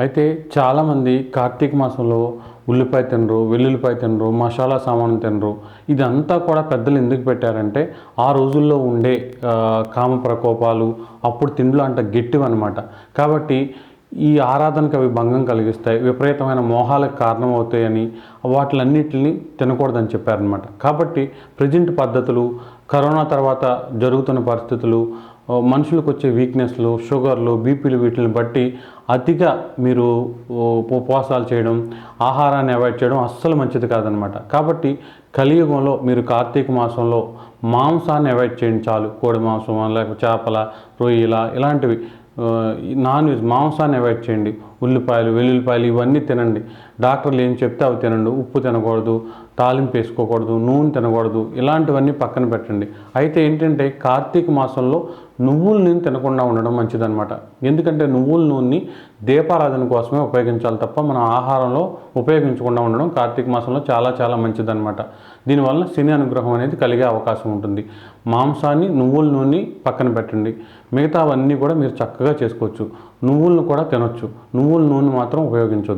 అయితే చాలామంది కార్తీక మాసంలో ఉల్లిపాయ తినరు వెల్లుల్లిపాయ తినరు మసాలా సామాను తినరు. ఇదంతా కూడా పెద్దలు ఎందుకు పెట్టారంటే ఆ రోజుల్లో ఉండే కామ ప్రకోపాలు అప్పుడు తిండ్లు అంట గట్టివన్నమాట కాబట్టి ఈ ఆరాధనకు అవి భంగం కలిగిస్తాయి విపరీతమైన మోహాలకు కారణమవుతాయని వాటిలన్నిటిని తినకూడదని చెప్పారనమాట కాబట్టి ప్రజెంట్ పద్ధతులు కరోనా తర్వాత జరుగుతున్న పరిస్థితులు మనుషులకు వచ్చే వీక్నెస్లు షుగర్లు బీపీలు వీటిని బట్టి అతిగా మీరు ఉపవాసాలు చేయడం ఆహారాన్ని అవాయిడ్ చేయడం అస్సలు మంచిది కాదనమాట కాబట్టి కలియుగంలో మీరు కార్తీక మాసంలో మాంసాన్ని అవాయిడ్ చేయండి చాలు. కోడి మాంసం లేకపోతే చేపల రొయ్యల ఇలాంటివి నాన్ వెజ్ మాంసాన్ని అవాయిడ్ చేయండి. ఉల్లిపాయలు వెల్లుల్లిపాయలు ఇవన్నీ తినండి. డాక్టర్లు ఏం చెప్తే అవి తినండి. ఉప్పు తినకూడదు తాలింపు వేసుకోకూడదు నూనె తినకూడదు ఇలాంటివన్నీ పక్కన పెట్టండి. అయితే ఏంటంటే కార్తీక మాసంలో నువ్వుల నూనె తినకుండా ఉండడం మంచిదనమాట ఎందుకంటే నువ్వుల నూనెని దీపారాధన కోసమే ఉపయోగించాలి తప్ప మన ఆహారంలో ఉపయోగించకుండా ఉండడం కార్తీక మాసంలో చాలా చాలా మంచిదనమాట దీనివల్ల శని అనుగ్రహం అనేది కలిగే అవకాశం ఉంటుంది. మాంసాన్ని నువ్వుల నూనె పక్కన పెట్టండి. మిగతావన్నీ కూడా మీరు చక్కగా చేసుకోవచ్చు. నువ్వులను కూడా తినొచ్చు. నువ్వుల నూనె మాత్రం ఉపయోగించొద్దు.